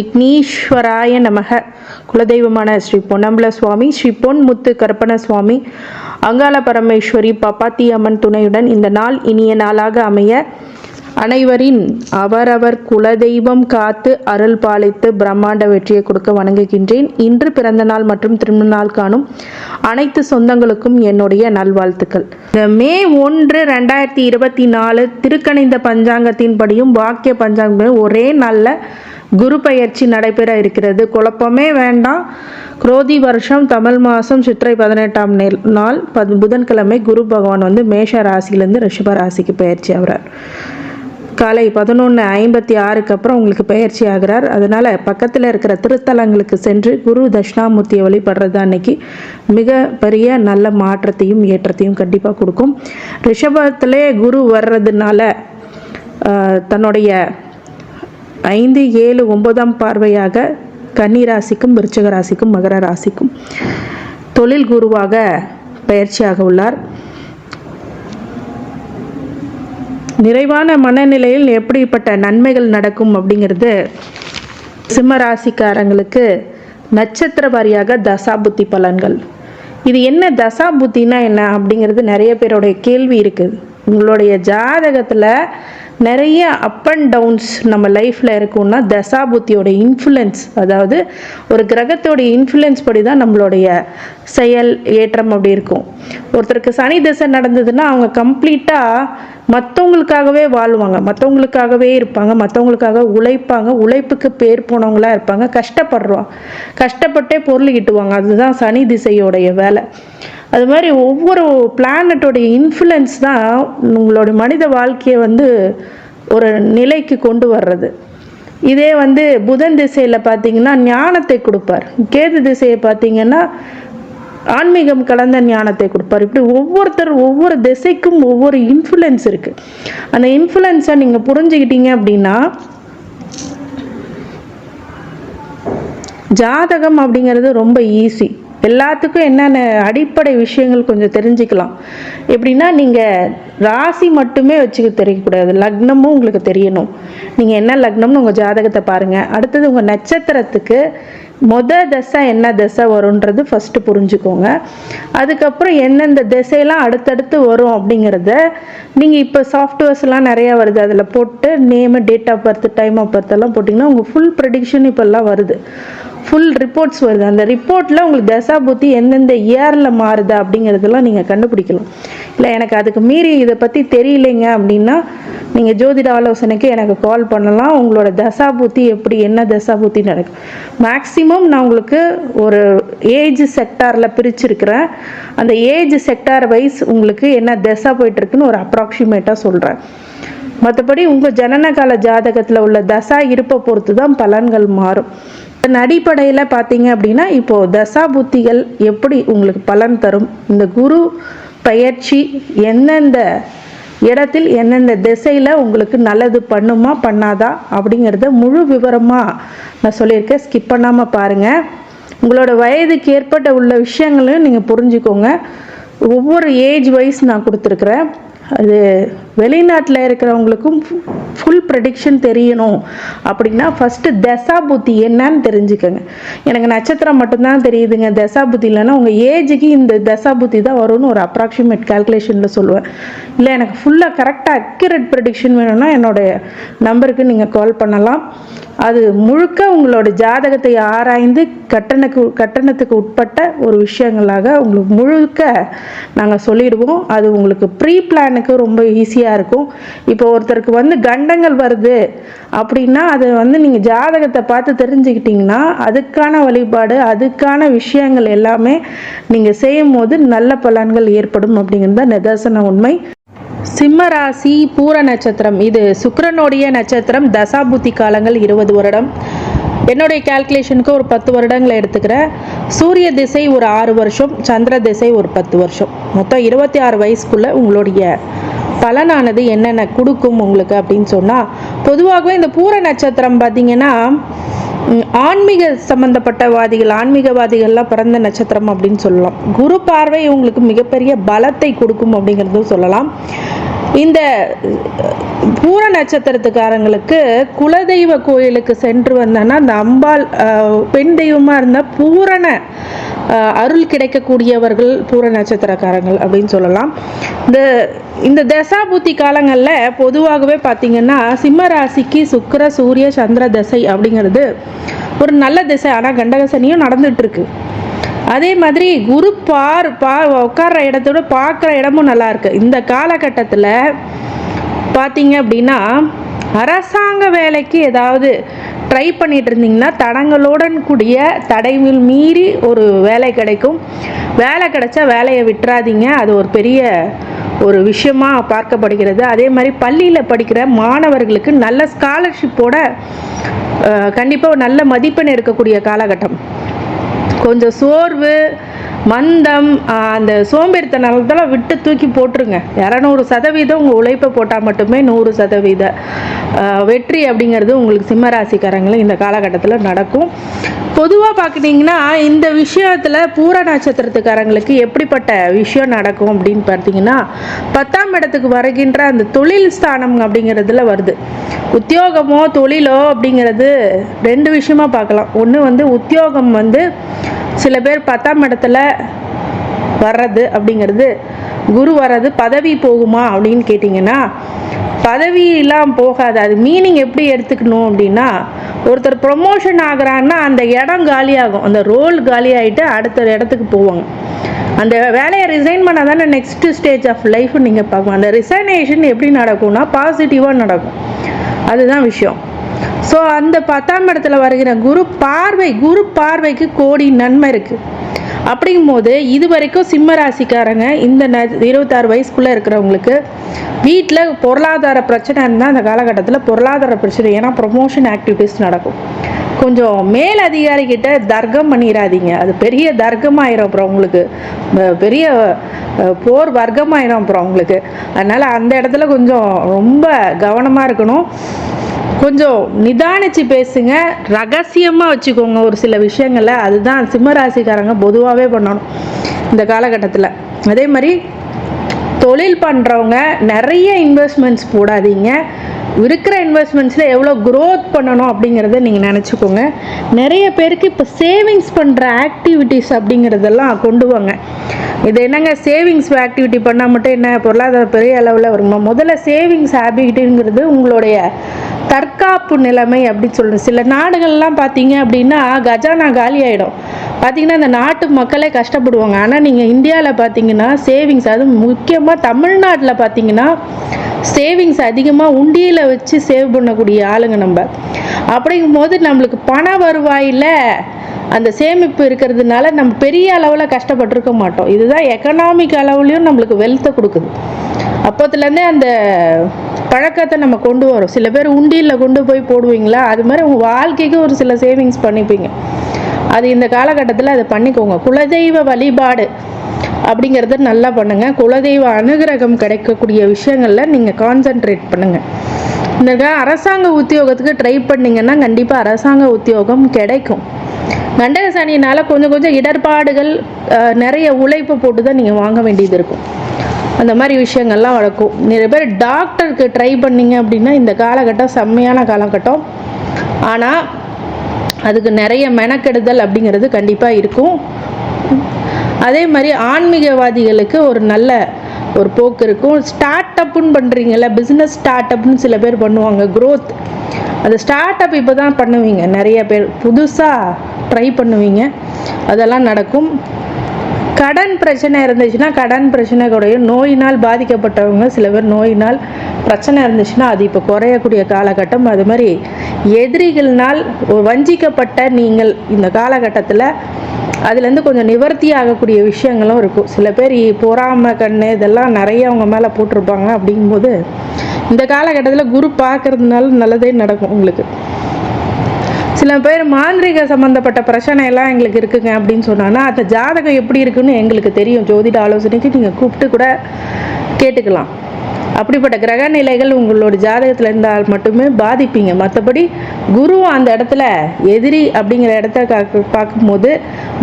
விக்னேஸ்வராய நமக. குலதெய்வமான ஸ்ரீ பொன்னம்பல சுவாமி ஸ்ரீ பொன்முத்து கருப்பண சுவாமி அங்காள பரமேஸ்வரி பப்பாத்தி அம்மன் துணையுடன் இந்த நாள் இனிய நாளாக அமைய அனைவரின் அவரவர் குலதெய்வம் காத்து அருள் பாலித்து பிரம்மாண்ட வெற்றியை கொடுக்க வணங்குகின்றேன். இன்று பிறந்த நாள் மற்றும் திருநாள் காணும் அனைத்து சொந்தங்களுக்கும் என்னுடைய நல்வாழ்த்துக்கள். இந்த மே ஒன்று ரெண்டாயிரத்தி இருபத்தி நாலு திருக்கணிந்த பஞ்சாங்கத்தின்படியும் வாக்கிய பஞ்சாங்கம் ஒரே நாளில் குரு பயிற்சி நடைபெற இருக்கிறது. குழப்பமே வேண்டாம். குரோதி வருஷம் தமிழ் மாதம் சித்திரை பதினெட்டாம் நாள் பத் புதன்கிழமை குரு பகவான் வந்து மேஷ ராசியிலேருந்து ரிஷப ராசிக்கு பயிற்சி ஆகிறார். காலை பதினொன்று ஐம்பத்தி ஆறுக்கு அப்புறம் உங்களுக்கு பயிற்சி ஆகிறார். அதனால் பக்கத்தில் இருக்கிற திருத்தலங்களுக்கு சென்று குரு தட்சிணாமூர்த்தியை வழிபடுறது அன்னைக்கு மிக பெரிய நல்ல மாற்றத்தையும் ஏற்றத்தையும் கண்டிப்பாக கொடுக்கும். ரிஷபத்திலே குரு வர்றதுனால தன்னுடைய ஐந்து ஏழு ஒன்பதாம் பார்வையாக கன்னி ராசிக்கும் ராசிக்கும் மகர ராசிக்கும் தொழில் குருவாக பயிற்சியாக உள்ளார். நிறைவான மனநிலையில் எப்படிப்பட்ட நன்மைகள் நடக்கும் அப்படிங்கிறது சிம்ம ராசிக்காரங்களுக்கு நட்சத்திர வாரியாக தசாபுத்தி பலன்கள். இது என்ன தசாபுத்தினா என்ன அப்படிங்கிறது நிறைய பேருடைய கேள்வி இருக்குது. உங்களுடைய ஜாதகத்தில் நிறைய அப் அண்ட் டவுன்ஸ் நம்ம லைஃப்பில் இருக்கும்னா தசாபுத்தியோட இன்ஃப்ளூயன்ஸ் அதாவது ஒரு கிரகத்தோடைய இன்ஃப்ளூயன்ஸ் படி தான் நம்மளுடைய செயல் ஏற்றம் அப்படி இருக்கும். ஒருத்தருக்கு சனி திசை நடந்ததுன்னா அவங்க கம்ப்ளீட்டாக மற்றவங்களுக்காகவே வாழ்வாங்க. மற்றவங்களுக்காகவே இருப்பாங்க. மற்றவங்களுக்காக உழைப்பாங்க. உழைப்புக்கு பேர் போனவங்களா இருப்பாங்க. கஷ்டப்படுறோம். கஷ்டப்பட்டே பொருள் ஈட்டுவாங்க. அதுதான் சனி திசையோடைய வேலை. அது மாதிரி ஒவ்வொரு பிளானட்டோடைய இன்ஃப்ளூயன்ஸ் தான் உங்களோட மனித வாழ்க்கையை வந்து ஒரு நிலைக்கு கொண்டு வர்றது. இதே வந்து புதன் திசையில் பார்த்தீங்கன்னா ஞானத்தை கொடுப்பார். கேது திசையை பார்த்தீங்கன்னா ஆன்மீகம் கலந்த ஞானத்தை கொடுப்பார். இப்படி ஒவ்வொருத்தர் ஒவ்வொரு திசைக்கும் ஒவ்வொரு இன்ஃப்ளூயன்ஸ் இருக்குது அந்த இன்ஃப்ளூயன்ஸை நீங்கள் புரிஞ்சுக்கிட்டீங்க அப்படின்னா ஜாதகம் அப்படிங்கிறது ரொம்ப ஈஸி எல்லாத்துக்கும் என்னென்ன அடிப்படை விஷயங்கள் கொஞ்சம் தெரிஞ்சுக்கலாம். எப்படின்னா நீங்கள் ராசி மட்டுமே வச்சுக்க தெரியக்கூடாது. லக்னமும் உங்களுக்கு தெரியணும். நீங்கள் என்ன லக்னம்னு உங்கள் ஜாதகத்தை பாருங்கள் அடுத்தது உங்கள் நட்சத்திரத்துக்கு மொத தசை என்ன தசை வரும்ன்றது ஃபஸ்ட்டு புரிஞ்சுக்கோங்க. அதுக்கப்புறம் எந்தெந்த திசையெல்லாம் அடுத்தடுத்து வரும் அப்படிங்கிறத நீங்கள் இப்போ சாஃப்ட்வேர்ஸ்லாம் நிறையா வருது. அதில் போட்டு name date of birth time of birth எல்லாம் போட்டிங்கன்னா உங்கள் ஃபுல் ப்ரெடிக்ஷன் இப்போல்லாம் வருது. ஃபுல் ரிப்போர்ட்ஸ் வருது. அந்த ரிப்போர்ட்டில் உங்களுக்கு தசா புத்தி எந்தெந்த இயரில் மாறுது அப்படிங்கிறதெல்லாம் நீங்கள் கண்டுபிடிக்கலாம். இல்லை எனக்கு அதுக்கு மீறி இதை பற்றி தெரியலைங்க அப்படின்னா நீங்கள் ஜோதிட ஆலோசனைக்கு எனக்கு கால் பண்ணலாம். உங்களோட தசா புத்தி எப்படி என்ன தசா புத்தி நடக்கும். மேக்ஸிமம் நான் உங்களுக்கு ஒரு ஏஜ் செக்டாரில் பிரிச்சிருக்கிறேன். அந்த ஏஜ் செக்டார் வைஸ் உங்களுக்கு என்ன தசா போயிட்டுருக்குன்னு ஒரு அப்ராக்சிமேட்டாக சொல்கிறேன் மற்றபடி உங்கள் ஜனனகால ஜாதகத்தில் உள்ள தசா இருப்பை பொறுத்து தான் பலன்கள் மாறும். இதன் அடிப்படையில் பார்த்தீங்க அப்படின்னா இப்போது தசா புத்திகள் எப்படி உங்களுக்கு பலன் தரும்? இந்த குரு பயிற்சி எந்தெந்த இடத்தில் எந்தெந்த திசையில் உங்களுக்கு நல்லது பண்ணுமா பண்ணாதா அப்படிங்கிறத முழு விவரமாக நான் சொல்லியிருக்கேன். ஸ்கிப் பண்ணாமல் பாருங்கள் உங்களோட வயதுக்கு ஏற்பட்ட உள்ள விஷயங்களையும் நீங்கள் புரிஞ்சுக்கோங்க. ஒவ்வொரு ஏஜ் வைஸ் நான் கொடுத்துருக்குறேன். அது வெளிநாட்டில் இருக்கிறவங்களுக்கும் ஃபுல் ப்ரெடிக்ஷன் தெரியணும். அப்படின்னா ஃபஸ்ட்டு தசா புத்தி என்னன்னு தெரிஞ்சுக்கோங்க. எனக்கு நட்சத்திரம் மட்டும்தான் தெரியுதுங்க. தசா புத்தி இல்லைன்னா உங்கள் ஏஜுக்கு இந்த தசா புத்தி தான் வரும்னு ஒரு அப்ராக்சிமேட் கால்குலேஷனில் சொல்லுவேன். இல்லை எனக்கு ஃபுல்லாக கரெக்டாக அக்யூரேட் ப்ரெடிக்ஷன் வேணும்னா என்னோடய நம்பருக்கு நீங்கள் கால் பண்ணலாம். அது முழுக்க உங்களோட ஜாதகத்தை ஆராய்ந்து கட்டணக்கு கட்டணத்துக்கு உட்பட்ட ஒரு விஷயங்களாக உங்களுக்கு முழுக்க நாங்கள் சொல்லிடுவோம். அது உங்களுக்கு ப்ரீ எனக்கு ரொம்ப ஈஸியாக இருக்கும். இப்போ ஒருத்தருக்கு வந்து கண்டங்கள் வருது அப்படின்னா அது வந்து நீங்கள் ஜாதகத்தை பார்த்து தெரிஞ்சுக்கிட்டிங்கன்னா அதுக்கான வழிபாடு அதுக்கான விஷயங்கள் எல்லாமே நீங்கள் செய்யும் போது நல்ல பலன்கள் ஏற்படும் அப்படிங்கிறது தான் நிதர்சன உண்மை. சிம்ம ராசி பூர நட்சத்திரம். இது சுக்கரனுடைய நட்சத்திரம். தசாபுத்தி காலங்கள் இருபது வருடம். என்னுடைய கால்குலேஷனுக்கு ஒரு பத்து வருடங்களை எடுத்துக்கிறேன் சூரிய திசை ஒரு ஆறு வருஷம் சந்திர திசை ஒரு பத்து வருஷம். மொத்தம் இருபத்தி ஆறு வயசுக்குள்ளே உங்களுடைய பலனானது என்னென்ன கொடுக்கும் உங்களுக்கு அப்படின்னு சொன்னால் பொதுவாகவே இந்த பூர நட்சத்திரம் பார்த்தீங்கன்னா ஆன்மீக சம்பந்தப்பட்டவாதிகள் ஆன்மீகவாதிகள்லாம் பிறந்த நட்சத்திரம் அப்படின்னு சொல்லலாம். குரு பார்வை உங்களுக்கு மிகப்பெரிய பலத்தை கொடுக்கும் அப்படிங்கிறதும் சொல்லலாம். இந்த பூர நட்சத்திரத்துக்காரங்களுக்கு குலதெய்வ கோயிலுக்கு சென்று வந்தோன்னா அந்த அம்பாள் பெண் தெய்வமாக இருந்தால் பூரண அருள் கிடைக்கக்கூடியவர்கள் பூர நட்சத்திரக்காரங்கள் அப்படின்னு சொல்லலாம். இந்த இந்த தசாபூத்தி காலங்களில் பொதுவாகவே பார்த்தீங்கன்னா சிம்ம ராசிக்கு சுக்கர சூரிய சந்திர தசை அப்படிங்கிறது ஒரு நல்ல திசை. ஆனால் கண்டகசனியும் நடந்துட்டு இருக்கு. அதே மாதிரி குரு பார் பா உட்கார்ற இடத்தோட பார்க்குற இடமும் நல்லாயிருக்கு இந்த காலகட்டத்தில் பார்த்தீங்க அப்படின்னா அரசாங்க வேலைக்கு ஏதாவது ட்ரை பண்ணிட்டு இருந்தீங்கன்னா தடங்களுடன் கூடிய தடைவில் மீறி ஒரு வேலை கிடைக்கும். வேலை கிடைச்சா வேலையை விட்டுறாதீங்க. அது ஒரு பெரிய ஒரு விஷயமாக பார்க்கப்படுகிறது. அதே மாதிரி பள்ளியில் படிக்கிற மாணவர்களுக்கு நல்ல ஸ்காலர்ஷிப்போட கண்டிப்பாக நல்ல மதிப்பெண் எடுக்கக்கூடிய காலகட்டம். கொஞ்சம் சோர்வு மந்தம் அந்த சோம்பேறித்தனத்தெல்லாம் விட்டு தூக்கி போட்டுருங்க. இரநூறு சதவீதம் உங்கள் உழைப்பை போட்டால் மட்டுமே நூறு சதவீத வெற்றி அப்படிங்கிறது உங்களுக்கு சிம்மராசிக்காரங்களும் இந்த காலகட்டத்தில் நடக்கும். பொதுவாக பார்க்குறீங்கன்னா இந்த விஷயத்தில் பூர நட்சத்திரத்துக்காரங்களுக்கு எப்படிப்பட்ட விஷயம் நடக்கும் அப்படின்னு பார்த்தீங்கன்னா பத்தாம் இடத்துக்கு வருகின்ற அந்த தொழில் ஸ்தானம் அப்படிங்கிறதுல வருது. உத்தியோகமோ தொழிலோ அப்படிங்கிறது ரெண்டு விஷயமா பார்க்கலாம். ஒன்று வந்து உத்தியோகம் வந்து சில பேர் பத்தாம் இடத்துல வர்றது அப்படிங்கிறது குரு வர்றது பதவி போகுமா அப்படின்னு கேட்டிங்கன்னா பதவியெல்லாம் போகாது. அது மீனிங் எப்படி எடுத்துக்கணும் அப்படின்னா ஒருத்தர் ப்ரொமோஷன் ஆகிறான்னா அந்த இடம் காலியாகும். அந்த ரோல் காலியாகிட்டு அடுத்த இடத்துக்கு போவாங்க. அந்த வேலையை ரிசைன் பண்ணால் தானே நெக்ஸ்ட் ஸ்டேஜ் ஆஃப் லைஃப் நீங்கள் பார்க்கணும். அந்த ரிசைனேஷன் எப்படி நடக்கும்னா பாசிட்டிவாக நடக்கும். அதுதான் விஷயம். ஸோ அந்த பத்தாம் இடத்துல வருகிற குரு பார்வை குரு பார்வைக்கு கோடி நன்மை இருக்குது அப்படிங்கும்போது இது வரைக்கும் சிம்ம ராசிக்காரங்க இந்த ந இருபத்தாறு வயசுக்குள்ளே இருக்கிறவங்களுக்கு வீட்டில் பொருளாதார பிரச்சனை இருந்தால் அந்த காலகட்டத்தில் பொருளாதார பிரச்சனை ஏன்னா ப்ரொமோஷன் ஆக்டிவிட்டீஸ் நடக்கும். கொஞ்சம் மேல் அதிகாரிகிட்ட தர்க்கம் பண்ணிடாதீங்க அது பெரிய தர்க்கமாயிரும் அப்புறம் உங்களுக்கு. பெரிய போர் வர்க்கமாயிரும் அப்புறம் உங்களுக்கு. அதனால் அந்த இடத்துல கொஞ்சம் ரொம்ப கவனமாக இருக்கணும். கொஞ்சம் நிதானிச்சு பேசுங்க. ரகசியமாக வச்சுக்கோங்க ஒரு சில விஷயங்களை அதுதான் சிம்ம ராசிக்காரங்க பொதுவாகவே பண்ணணும் இந்த காலகட்டத்தில். அதே மாதிரி தொழில் பண்ணுறவங்க நிறைய இன்வெஸ்ட்மெண்ட்ஸ் போடாதீங்க. இருக்கிற இன்வெஸ்ட்மெண்ட்ஸில் எவ்வளோ க்ரோத் பண்ணணும் அப்படிங்கிறத நீங்கள் நினச்சிக்கோங்க. நிறைய பேருக்கு இப்போ சேவிங்ஸ் பண்ணுற ஆக்டிவிட்டீஸ் அப்படிங்கிறதெல்லாம் கொண்டு வாங்க. இது என்னங்க சேவிங்ஸ் ஆக்டிவிட்டி பண்ணால் மட்டும் என்ன? பொருளாதார பெரிய அளவில் வருமா முதல்ல சேவிங்ஸ் ஹேபிட்டுங்கிறது உங்களுடைய தற்காப்பு நிலைமை அப்படின்னு சொல்கிறேன் சில நாடுகள்லாம் பார்த்தீங்க அப்படின்னா கஜானா காலி ஆகிடும் பார்த்தீங்கன்னா இந்த நாட்டு மக்களே கஷ்டப்படுவாங்க. ஆனால் நீங்கள் இந்தியாவில் பார்த்தீங்கன்னா சேவிங்ஸ் அது முக்கியமாக தமிழ்நாட்டில் பார்த்தீங்கன்னா சேவிங்ஸ் அதிகமாக உண்டியில் வச்சு சேவ் பண்ணக்கூடிய ஆளுங்க நம்ம. அப்படிங்கும்போது நம்மளுக்கு பண வருவாயில் அந்த சேமிப்பு இருக்கிறதுனால நம்ம பெரிய அளவில் கஷ்டப்பட்டிருக்க மாட்டோம். இதுதான் எக்கனாமிக் அளவுலையும் நம்மளுக்கு வெல்த்தை கொடுக்குது. அப்போத்துலேருந்தே அந்த பழக்கத்தை நம்ம கொண்டு வரோம். சில பேர் உண்டியில் கொண்டு போய் போடுவீங்களா? அது மாதிரி உங்கள் வாழ்க்கைக்கு ஒரு சில சேவிங்ஸ் பண்ணிப்பீங்க. அது இந்த காலகட்டத்தில் அதை பண்ணிக்கோங்க. குலதெய்வ வழிபாடு அப்படிங்கிறத நல்லா பண்ணுங்க. குலதெய்வ அனுகிரகம் கிடைக்கக்கூடிய விஷயங்களில் நீங்கள் கான்சென்ட்ரேட் பண்ணுங்க. இந்த அரசாங்க உத்தியோகத்துக்கு ட்ரை பண்ணீங்கன்னா கண்டிப்பாக அரசாங்க உத்தியோகம் கிடைக்கும். கண்டக சனினால் கொஞ்சம் கொஞ்சம் இடர்பாடுகள் நிறைய உழைப்பு போட்டு தான் நீங்கள் வாங்க வேண்டியது இருக்கும். அந்த மாதிரி விஷயங்கள்லாம் நடக்கும் நிறைய பேர் டாக்டருக்கு ட்ரை பண்ணீங்க அப்படின்னா இந்த காலகட்டம் செம்மையான காலகட்டம். ஆனால் அதுக்கு நிறைய மெனக்கெடுதல் அப்படிங்கிறது கண்டிப்பாக இருக்கும். அதே மாதிரி ஆன்மீகவாதிகளுக்கு ஒரு நல்ல ஒரு போக்கு இருக்கும். ஸ்டார்ட் அப்புன்னு பண்ணுறீங்கல்ல பிஸ்னஸ் ஸ்டார்ட் அப்னு சில பேர் பண்ணுவாங்க க்ரோத் அந்த ஸ்டார்ட் அப் இப்போ தான் பண்ணுவீங்க. நிறைய பேர் புதுசாக ட்ரை பண்ணுவீங்க. அதெல்லாம் நடக்கும். கடன் பிரச்சனை இருந்துச்சுன்னா கடன் பிரச்சனை கூடயும் நோயினால் பாதிக்கப்பட்டவங்க சில பேர் நோயினால் பிரச்சனை இருந்துச்சுன்னா அது இப்போ குறையக்கூடிய காலகட்டம். அது மாதிரி எதிரிகள்னால் வஞ்சிக்கப்பட்ட நீங்கள் இந்த காலகட்டத்தில் அதுலேருந்து கொஞ்சம் நிவர்த்தி ஆகக்கூடிய விஷயங்களும் இருக்கும். சில பேர் பொறாம பொறாமை கண்ணு இதெல்லாம் நிறைய அவங்க மேலே போட்டிருப்பாங்க அப்படிங்கும்போது இந்த காலகட்டத்தில் குரு பார்க்கறதுனால நல்லதே நடக்கும் உங்களுக்கு. சில பேர் மாந்திரிக சம்மந்தப்பட்ட பிரச்சனை எல்லாம் எங்களுக்கு இருக்குங்க அப்படின்னு சொன்னாங்கன்னா அந்த ஜாதகம் எப்படி இருக்குன்னு எங்களுக்கு தெரியும். ஜோதிட ஆலோசனைக்கு நீங்கள் கூப்பிட்டு கூட கேட்டுக்கலாம். அப்படிப்பட்ட கிரக நிலைகள் உங்களோட ஜாதகத்தில் இருந்தால் மட்டுமே பாதிப்பீங்க. மற்றபடி குரு அந்த இடத்துல எதிரி அப்படிங்கிற இடத்த பார்க்கும்போது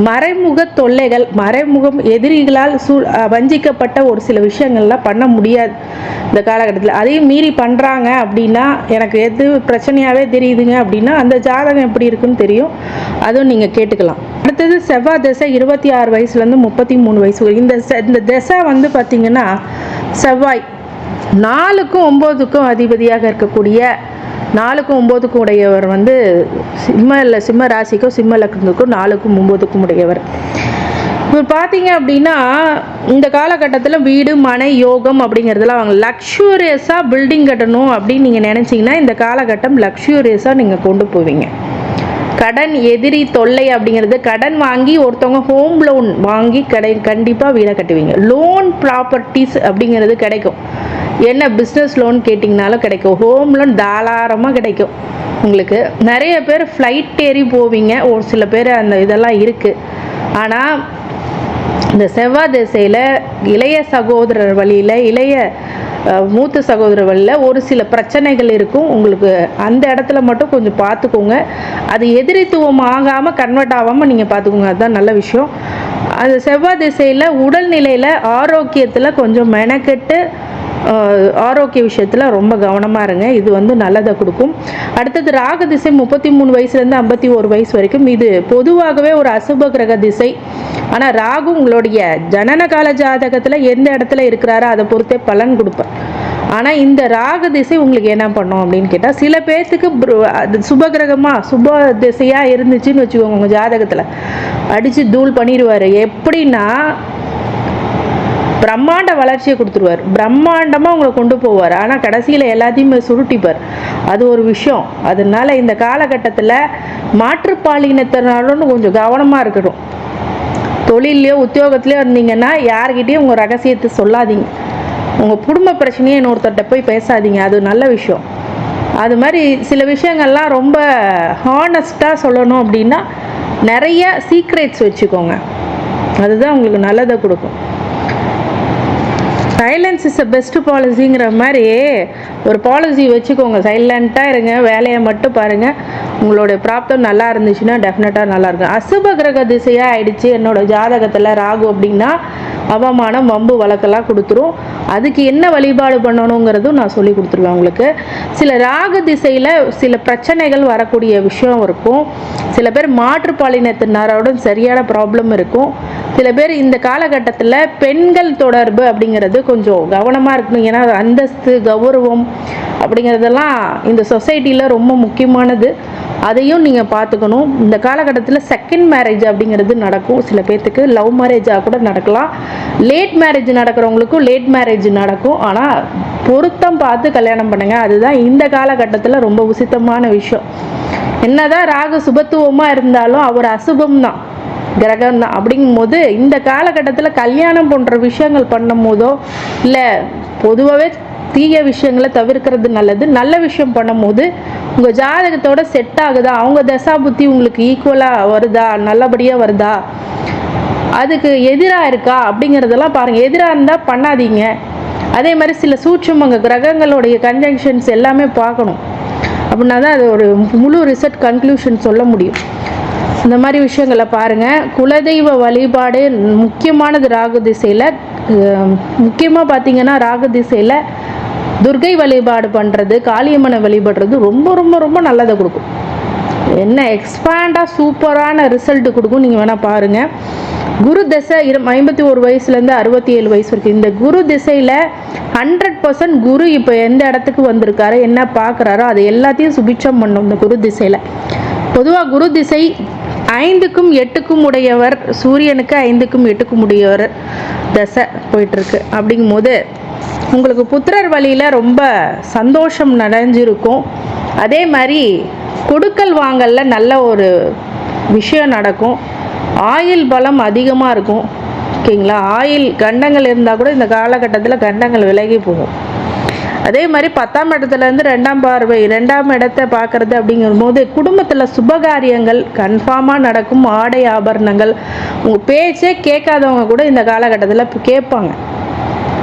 மறைமுக தொல்லைகள் மறைமுகம் எதிரிகளால் சூ வஞ்சிக்கப்பட்ட ஒரு சில விஷயங்கள்லாம் பண்ண முடியாது இந்த காலகட்டத்தில். அதையும் மீறி பண்ணுறாங்க அப்படின்னா எனக்கு எது பிரச்சனையாகவே தெரியுதுங்க அப்படின்னா அந்த ஜாதகம் எப்படி இருக்குன்னு தெரியும். அதுவும் நீங்கள் கேட்டுக்கலாம். அடுத்தது செவ்வாய் திசை இருபத்தி ஆறு வயசுலேருந்து முப்பத்தி மூணு வயசு வரைக்கும். இந்த இந்த திசை வந்து பார்த்திங்கன்னா செவ்வாய் நாலுக்கும் ஒம்போதுக்கும் அதிபதியாக இருக்கக்கூடிய நாலுக்கும் ஒம்போதுக்கும் உடையவர் வந்து சிம்ம இல்லை சிம்ம ராசிக்கும் சிம்ம லக்னத்துக்கும் நாலுக்கும் ஒம்போதுக்கும் உடையவர். இப்போ பார்த்தீங்க அப்படின்னா இந்த காலகட்டத்தில் வீடு மனை யோகம் அப்படிங்கிறதுலாம் அவங்க லக்ஷூரியஸாக பில்டிங் கட்டணும் அப்படின்னு நீங்கள் நினச்சிங்கன்னா இந்த காலகட்டம் லக்ஷூரியஸாக நீங்கள் கொண்டு போவீங்க. கடன் எதிரி தொல்லை அப்படிங்கிறது கடன் வாங்கி ஒருத்தவங்க ஹோம் லோன் வாங்கி கடை கண்டிப்பாக வீடை கட்டுவீங்க. லோன் ப்ராப்பர்ட்டிஸ் அப்படிங்கிறது கிடைக்கும். என்ன பிஸ்னஸ் லோன் கேட்டிங்கனாலும் கிடைக்கும். ஹோம் லோன் தாராளமாக கிடைக்கும். உங்களுக்கு நிறைய பேர் ஃப்ளைட் ஏறி போவீங்க. ஒரு சில பேர் அந்த இதெல்லாம் இருக்குது ஆனால் இந்த செவ்வாய் திசையில் இளைய சகோதரர் வழியில் இளைய மூத்த சகோதரர் வழியில் ஒரு சில பிரச்சனைகள் இருக்கும். உங்களுக்கு அந்த இடத்துல மட்டும் கொஞ்சம் பார்த்துக்கோங்க. அது எதிரித்துவம் ஆகாமல் கன்வெர்ட் ஆகாமல் நீங்கள் பார்த்துக்கோங்க. அதுதான் நல்ல விஷயம். அந்த செவ்வாய் திசையில் உடல்நிலையில் ஆரோக்கியத்தில் கொஞ்சம் மெனக்கெட்டு ஆரோக்கிய விஷயத்தில் ரொம்ப கவனமாக இருங்க. இது வந்து நல்லதை கொடுக்கும். அடுத்தது ராக திசை முப்பத்தி மூணு வயசுலேருந்து ஐம்பத்தி ஒரு வயசு வரைக்கும். இது பொதுவாகவே ஒரு அசுப கிரக திசை. ஆனால் ராகு உங்களுடைய ஜனன கால ஜாதகத்தில் எந்த இடத்துல இருக்கிறாரோ அதை பொறுத்தே பலன் கொடுப்பார். ஆனால் இந்த ராக திசை உங்களுக்கு என்ன பண்ணும் அப்படின்னு கேட்டால் சில பேர்த்துக்கு அது சுபகிரகமாக சுப திசையாக இருந்துச்சுன்னு வச்சுக்கோங்க உங்கள் ஜாதகத்தில். அடித்து தூள் பண்ணிடுவார் எப்படின்னா பிரம்மாண்ட வளர்ச்சியை கொடுத்துருவார். பிரம்மாண்டமாக உங்களை கொண்டு போவார். ஆனால் கடைசியில் எல்லாத்தையுமே சுருட்டிப்பார். அது ஒரு விஷயம். அதனால இந்த காலகட்டத்தில் மாற்றுப்பாலினத்தினாலும் கொஞ்சம் கவனமாக இருக்கணும். தொழிலையோ உத்தியோகத்திலையோ இருந்தீங்கன்னா யார்கிட்டயும் உங்கள் ரகசியத்தை சொல்லாதீங்க. உங்கள் குடும்ப பிரச்சனையை இன்னொருத்தர்கிட்ட போய் பேசாதீங்க. அது நல்ல விஷயம். அது மாதிரி சில விஷயங்கள்லாம் ரொம்ப ஹானஸ்ட்டாக சொல்லணும் அப்படின்னா நிறைய சீக்ரெட்ஸ் வச்சுக்கோங்க. அதுதான் உங்களுக்கு நல்லதை கொடுக்கும். சைலன்ஸ் இஸ் அ பெஸ்ட் பாலிசிங்கிற மாதிரி ஒரு பாலிசி வச்சுக்கோங்க. சைலண்ட்டாக இருங்க வேலையை மட்டும் பாருங்கள் உங்களோட பிராப்தம் நல்லா இருந்துச்சுன்னா டெஃபினட்டாக நல்லா இருக்கும். அசுப கிரக திசையாக ஆயிடுச்சு. என்னோட ஜாதகத்தில் ராகு அப்படின்னா அவமானம் வம்பு வழக்கெல்லாம் கொடுத்துரும். அதுக்கு என்ன வழிபாடு பண்ணணுங்கிறதும் நான் சொல்லி கொடுத்துருவேன் உங்களுக்கு. சில ராக திசையில் சில பிரச்சனைகள் வரக்கூடிய விஷயம் இருக்கும். சில பேர் மாற்றுப்பாலினத்தினரோட சரியான ப்ராப்ளம் இருக்கும். சில பேர் இந்த காலகட்டத்தில் பெண்கள் தொடர்பு அப்படிங்கிறது கொஞ்சம் கவனமாக இருக்கணும். ஏன்னா அந்தஸ்து கௌரவம் அப்படிங்கிறதெல்லாம் இந்த சொசைட்டியில் ரொம்ப முக்கியமானது. அதையும் நீங்கள் பார்த்துக்கணும். இந்த காலகட்டத்தில் செகண்ட் மேரேஜ் அப்படிங்கிறது நடக்கும். சில பேர்த்துக்கு லவ் மேரேஜாக கூட நடக்கலாம். லேட் மேரேஜ் நடக்கிறவங்களுக்கும் லேட் மேரேஜ் நடக்கும். ஆனால் பொருத்தம் பார்த்து கல்யாணம் பண்ணுங்கள் அதுதான் இந்த காலகட்டத்தில் ரொம்ப உசித்தமான விஷயம். என்னதான் ராகு சுபத்துவமாக இருந்தாலும் அவர் அசுபம் தான் கிரகம் தான் அப்படிங்கும்போது இந்த காலகட்டத்தில் கல்யாணம் போன்ற விஷயங்கள் பண்ணும் போதோ இல்லை பொதுவாகவே தீய விஷயங்களை தவிர்க்கிறது நல்லது. நல்ல விஷயம் பண்ணும்போது உங்கள் ஜாதகத்தோட செட் ஆகுதா? அவங்க தசா புத்தி உங்களுக்கு ஈக்குவலாக வருதா? நல்லபடியாக வருதா? அதுக்கு எதிராக இருக்கா அப்படிங்கிறதெல்லாம் பாருங்கள் எதிராக இருந்தால் பண்ணாதீங்க. அதே மாதிரி சில சூட்சமங்க கிரகங்களுடைய கன்ஜங்ஷன்ஸ் எல்லாமே பார்க்கணும். அப்படின்னா தான் அது ஒரு முழு ரிசல்ட் கன்க்ளூஷன் சொல்ல முடியும். இந்த மாதிரி விஷயங்களை பாருங்கள் குலதெய்வ வழிபாடு முக்கியமானது ராகு திசையில் முக்கியமாக பார்த்தீங்கன்னா ராகு திசையில் துர்கை வழிபாடு பண்ணுறது காளியம்மனை வழிபடுறது ரொம்ப ரொம்ப ரொம்ப நல்லதை கொடுக்கும். என்ன எக்ஸ்பேண்டாக சூப்பரான ரிசல்ட் கொடுக்கும் நீங்கள் வேணால் பாருங்கள் குரு திசை இரு ஐம்பத்தி ஒரு வயசுலேருந்து அறுபத்தி ஏழு வயசு வரைக்கும். இந்த குரு திசையில் ஹண்ட்ரட் பர்சன்ட் குரு இப்போ எந்த இடத்துக்கு வந்திருக்காரோ என்ன பார்க்குறாரோ அது எல்லாத்தையும் சுபிட்சம் பண்ணும் இந்த குரு திசையில். பொதுவாக குரு திசை ஐந்துக்கும் எட்டுக்கும் உடையவர் சூரியனுக்கு ஐந்துக்கும் எட்டுக்கும் உடையவர் தசை போயிட்டுருக்கு. அப்படிங்கும்போது உங்களுக்கு புத்திரர் வழியில் ரொம்ப சந்தோஷம் நிறைஞ்சிருக்கும். அதே மாதிரி கொடுக்கல் வாங்கல்ல நல்ல ஒரு விஷயம் நடக்கும். ஆயில் பலம் அதிகமாக இருக்கும். ஓகேங்களா? ஆயில் கண்டங்கள் இருந்தால் கூட இந்த காலகட்டத்தில் கண்டங்கள் விலகி போகும். அதே மாதிரி பத்தாம் இடத்துலேருந்து ரெண்டாம் பார்வை ரெண்டாம் இடத்தை பார்க்குறது அப்படிங்கும்போது குடும்பத்தில் சுபகாரியங்கள் கன்ஃபார்மாக நடக்கும். ஆடை ஆபரணங்கள். உங்கள் பேச்சே கேட்காதவங்க கூட இந்த காலகட்டத்தில் கேட்பாங்க.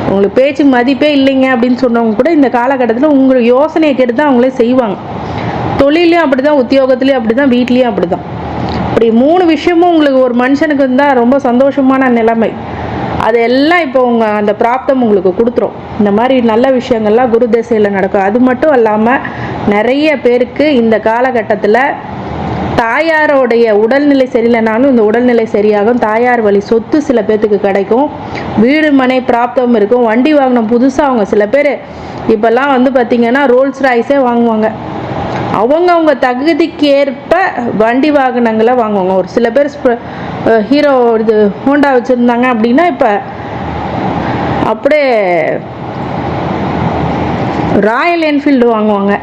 உங்களுக்கு பேச்சுக்கு மதிப்பே இல்லைங்க அப்படின்னு சொன்னவங்க கூட இந்த காலகட்டத்தில் உங்கள் யோசனையை கேட்டு தான் அவங்களே செய்வாங்க. தொழிலையும் அப்படி தான் உத்தியோகத்துலேயும் அப்படி தான் வீட்லேயும் அப்படி தான் இப்படி மூணு விஷயமும் உங்களுக்கு ஒரு மனுஷனுக்கு இருந்தால் ரொம்ப சந்தோஷமான நிலைமை. அது எல்லாம் இப்போ உங்கள் அந்த பிராப்தம் உங்களுக்கு கொடுத்துரும். இந்த மாதிரி நல்ல விஷயங்கள்லாம் குரு திசையில் நடக்கும். அது மட்டும் இல்லாமல் நிறைய பேருக்கு இந்த காலகட்டத்தில் தாயாரோடைய உடல்நிலை சரியில்லைனாலும் இந்த உடல்நிலை சரியாகும். தாயார் வழி சொத்து சில பேர்த்துக்கு கிடைக்கும். வீடு மனை பிராப்தம் இருக்கும். வண்டி வாங்கின புதுசாக அவங்க சில பேர் இப்போல்லாம் வந்து பார்த்திங்கன்னா ரோல்ஸ் ராய்ஸே வாங்குவாங்க. அவங்கவுங்க தகுதிக்கு ஏற்ப வண்டி வாகனங்களை வாங்குவாங்க. ஒரு சில பேர் ஹீரோ இது ஹோண்டா வச்சுருந்தாங்க அப்படின்னா இப்போ அப்படியே ராயல் என்ஃபீல்டு வாங்குவாங்க.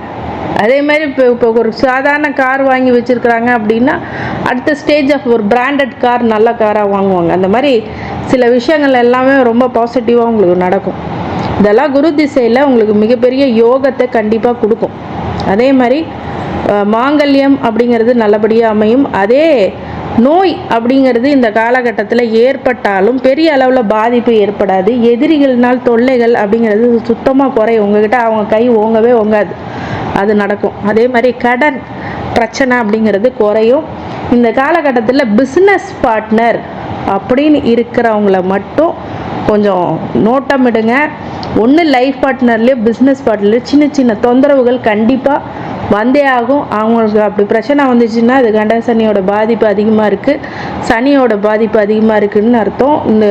அதே மாதிரி இப்போ இப்போ ஒரு சாதாரண கார் வாங்கி வச்சுருக்குறாங்க அப்படின்னா அடுத்த ஸ்டேஜ் ஆஃப் ஒரு பிராண்டட் கார் நல்ல காராக வாங்குவாங்க. அந்த மாதிரி சில விஷயங்கள் எல்லாமே ரொம்ப பாசிட்டிவாக உங்களுக்கு நடக்கும். இதெல்லாம் குரு திசையில் உங்களுக்கு மிகப்பெரிய யோகத்தை கண்டிப்பாக கொடுக்கும். அதே மாதிரி மாங்கல்யம் அப்படிங்கிறது நல்லபடியாக அமையும். அதே நோய் அப்படிங்கிறது இந்த காலகட்டத்தில் ஏற்பட்டாலும் பெரிய அளவில் பாதிப்பு ஏற்படாது. எதிரிகள்னால் தொல்லைகள் அப்படிங்கிறது சுத்தமாக குறையும். உங்ககிட்ட அவங்க கை ஓங்கவே ஓங்காது. அது நடக்கும். அதே மாதிரி கடன் பிரச்சனை அப்படிங்கிறது குறையும். இந்த காலகட்டத்தில் பிஸ்னஸ் பார்ட்னர் அப்படின்னு இருக்கிறவங்கள மட்டும் கொஞ்சம் நோட்டமிடுங்க ஒன்று லைஃப் பார்ட்னர்லேயோ பிஸ்னஸ் பார்ட்னர்லேயோ சின்ன சின்ன தொந்தரவுகள் கண்டிப்பாக வந்தே ஆகும். அவங்களுக்கு அப்படி பிரச்சனை வந்துச்சுன்னா அது கண்ட சனியோட பாதிப்பு அதிகமாக இருக்குது சனியோட பாதிப்பு அதிகமாக இருக்குதுன்னு அர்த்தம். இந்த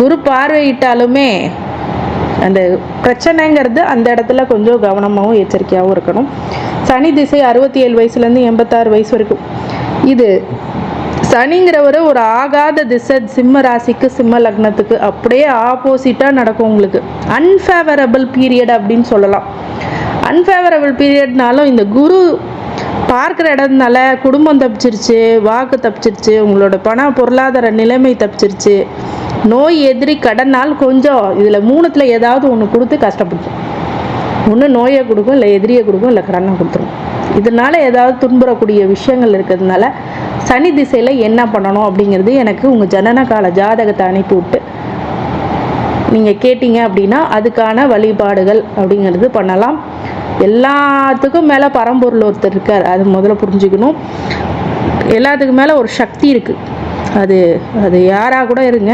குரு பார்வையிட்டாலுமே அந்த பிரச்சனைங்கிறது அந்த இடத்துல கொஞ்சம் கவனமாகவும் எச்சரிக்கையாகவும் இருக்கணும். சனி திசை அறுபத்தி ஏழு வயசுலேருந்து எண்பத்தாறு வயசு வரைக்கும். இது சனிங்கிறவர் ஒரு ஆகாத திசை சிம்ம ராசிக்கு சிம்ம லக்னத்துக்கு அப்படியே ஆப்போசிட்டாக நடக்கும் உங்களுக்கு. அன்ஃபேவரபிள் பீரியட் அப்படின்னு சொல்லலாம். அன்ஃபேவரபிள் பீரியட்னாலும் இந்த குரு பார்க்குற இடம்னால குடும்பம் தப்பிச்சிருச்சு வாக்கு தப்பிச்சிருச்சு உங்களோட பண பொருளாதார நிலைமை தப்பிச்சிருச்சு நோய் எதிரி கடனால் கொஞ்சம் இதில் மூணுத்தில் ஏதாவது ஒன்று கொடுத்து கஷ்டப்படுத்தும் ஒன்று நோயை கொடுக்கும் இல்லை எதிரியை கொடுக்கும் இல்லை கடனை கொடுத்துரும். இதனால ஏதாவது துன்புறக்கூடிய விஷயங்கள் இருக்கிறதுனால சனி திசையில் என்ன பண்ணணும் அப்படிங்கிறது எனக்கு உங்கள் ஜனன கால ஜாதகத்தை அனுப்பி விட்டு. நீங்கள் கேட்டீங்க அப்படின்னா அதுக்கான வழிபாடுகள் அப்படிங்கிறது பண்ணலாம். எல்லாத்துக்கும் மேலே பரம்பொருள் ஒருத்தர் இருக்கார். அது முதல்ல புரிஞ்சுக்கணும். எல்லாத்துக்கும் மேலே ஒரு சக்தி இருக்குது அது அது யாராக கூட இருங்க.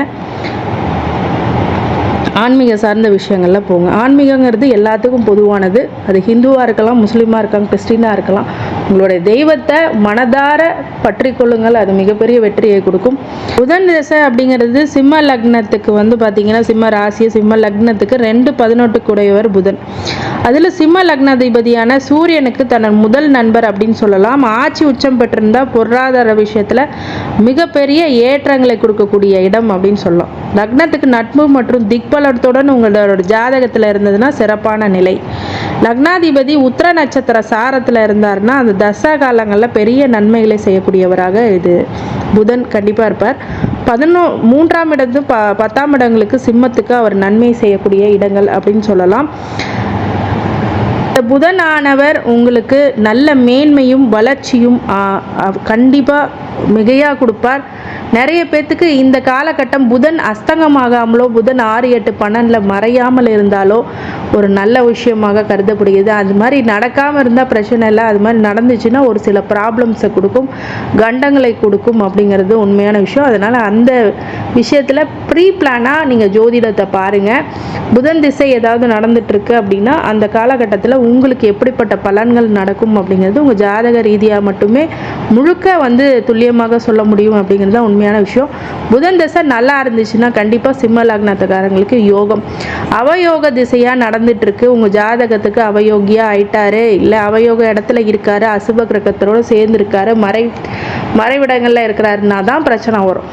ஆன்மீக சார்ந்த விஷயங்கள்ல போங்க. ஆன்மீகங்கிறது எல்லாத்துக்கும் பொதுவானது. அது ஹிந்துவாக இருக்கலாம் முஸ்லீமாக இருக்கலாம் கிறிஸ்டினாக இருக்கலாம். உங்களுடைய தெய்வத்தை மனதார பற்றி கொள்ளுங்கள். அது மிகப்பெரிய வெற்றியை கொடுக்கும். புதன் திசை அப்படிங்கிறது சிம்ம லக்னத்துக்கு வந்து பார்த்தீங்கன்னா சிம்ம ராசி சிம்ம லக்னத்துக்கு ரெண்டு பதினெட்டுக்குடையவர் புதன். அதில் சிம்ம லக்னாதிபதியான சூரியனுக்கு தன் முதல் நண்பர் அப்படின்னு சொல்லலாம். ஆட்சி உச்சம் பெற்றிருந்தால் பொருளாதார விஷயத்தில் மிகப்பெரிய ஏற்றங்களை கொடுக்கக்கூடிய இடம் அப்படின்னு சொல்லலாம். லக்னத்துக்கு நட்பு மற்றும் திக்பலத்துடன் உங்களோட ஜாதகத்தில் இருந்ததுன்னா சிறப்பான நிலை. லக்னாதிபதி உத்திர நட்சத்திர சாரத்தில் இருந்தாருன்னா அந்த தசா காலங்களில் பெரிய நன்மைகளை செய்யக்கூடியவராக இது. புதன் கண்டிப்பாக இருப்பார். பதினோ மூன்றாம் இடத்து ப பத்தாம் இடங்களுக்கு சிம்மத்துக்கு அவர் நன்மை செய்யக்கூடிய இடங்கள் அப்படின்னு சொல்லலாம். புதனானவர் உங்களுக்கு நல்ல மேன்மையும் வளர்ச்சியும் கண்டிப்பாக மிகையாக கொடுப்பார். நிறைய பேர்த்துக்கு இந்த காலகட்டம் புதன் அஸ்தங்கமாகாமலோ புதன் ஆறு எட்டு பன்னெண்டில் மறையாமல் இருந்தாலோ ஒரு நல்ல விஷயமாக கருதப்படுகிறது. அது மாதிரி நடக்காமல் இருந்தால் பிரச்சனை இல்லை. அது மாதிரி நடந்துச்சுன்னா ஒரு சில ப்ராப்ளம்ஸை கொடுக்கும் கண்டங்களை கொடுக்கும் அப்படிங்கிறது உண்மையான விஷயம். அதனால் அந்த விஷயத்தில் ப்ரீ பிளானாக நீங்கள் ஜோதிடத்தை பாருங்கள் புதன் திசை ஏதாவது நடந்துட்டுருக்கு அப்படின்னா அந்த காலகட்டத்தில் உங்களுக்கு எப்படிப்பட்ட பலன்கள் நடக்கும் அப்படிங்கிறது உங்கள் ஜாதக ரீதியாக மட்டுமே முழுக்க வந்து துல்லியமாக சொல்ல முடியும் அப்படிங்கிறது தான் உண்மையான விஷயம். புதன் திசை நல்லா இருந்துச்சுன்னா கண்டிப்பாக சிம்ம லக்னத்துக்காரங்களுக்கு யோகம். அவயோக திசையாக நடந்துட்டுருக்கு. உங்கள் ஜாதகத்துக்கு அவயோகியாக ஆயிட்டாரு இல்லை அவயோக இடத்துல இருக்காரு அசுப கிரகத்தோடு சேர்ந்துருக்காரு மறை மறைவிடங்களில் இருக்கிறாருன்னா தான் பிரச்சனை வரும்.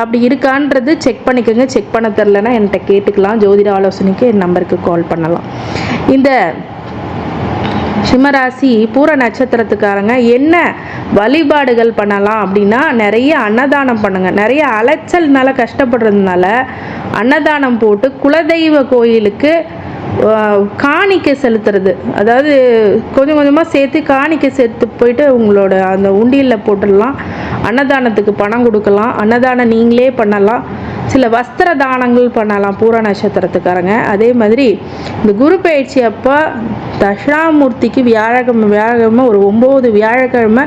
அப்படி இருக்கான்றது செக் பண்ணிக்கோங்க. செக் பண்ண தெரிலனா என்கிட்ட கேட்டுக்கலாம். ஜோதிட ஆலோசனைக்கு என் நம்பருக்கு கால் பண்ணலாம். இந்த சிம்மராசி பூர நட்சத்திரத்துக்காரங்க என்ன வழிபாடுகள் பண்ணலாம் அப்படின்னா நிறைய அன்னதானம் பண்ணுங்க. நிறைய அலைச்சல்னால கஷ்டப்படுறதுனால அன்னதானம் போட்டு குலதெய்வ கோயிலுக்கு காணிக்கை செலுத்துறது. அதாவது கொஞ்சம் கொஞ்சமாக சேர்த்து காணிக்கை சேர்த்து போயிட்டு உங்களோட அந்த உண்டியலில் போட்டுடலாம். அன்னதானத்துக்கு பணம் கொடுக்கலாம். அன்னதானம் நீங்களே பண்ணலாம். சில வஸ்திர தானங்கள் பண்ணலாம் பூர நட்சத்திரத்துக்காரங்க. அதே மாதிரி இந்த குரு பயிற்சி அப்போ தட்சிணாமூர்த்திக்கு வியாழக்கிழமை வியாழக்கிழமை ஒரு ஒம்பது வியாழக்கிழமை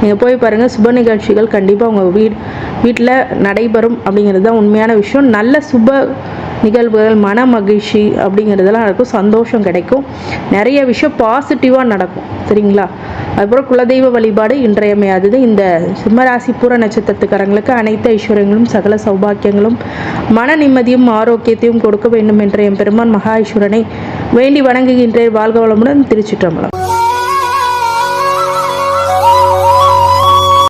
நீங்கள் போய் பாருங்கள் சுப நிகழ்ச்சிகள் கண்டிப்பாக உங்கள் வீட் வீட்டில் நடைபெறும் அப்படிங்கிறது தான் உண்மையான விஷயம். நல்ல சுப நிகழ்வுகள் மன மகிழ்ச்சி அப்படிங்கிறதெல்லாம் நடக்கும் சந்தோஷம் கிடைக்கும். நிறைய விஷயம் பாசிட்டிவாக நடக்கும் சரிங்களா? அதுக்கப்புறம் குலதெய்வ வழிபாடு இன்றையமையாதது இந்த சிம்மராசி பூர நட்சத்திரத்துக்காரங்களுக்கு அனைத்து ஐஸ்வர்யங்களும் சகல சௌபாக்கியங்களும் மன நிம்மதியும் ஆரோக்கியத்தையும் கொடுக்க வேண்டும் என்ற என் பெருமான் மகா ஈஸ்வரனை வேண்டி வணங்குகின்றேன். வாழ்க வளமுடன் திருச்சிற்றம்பலம்.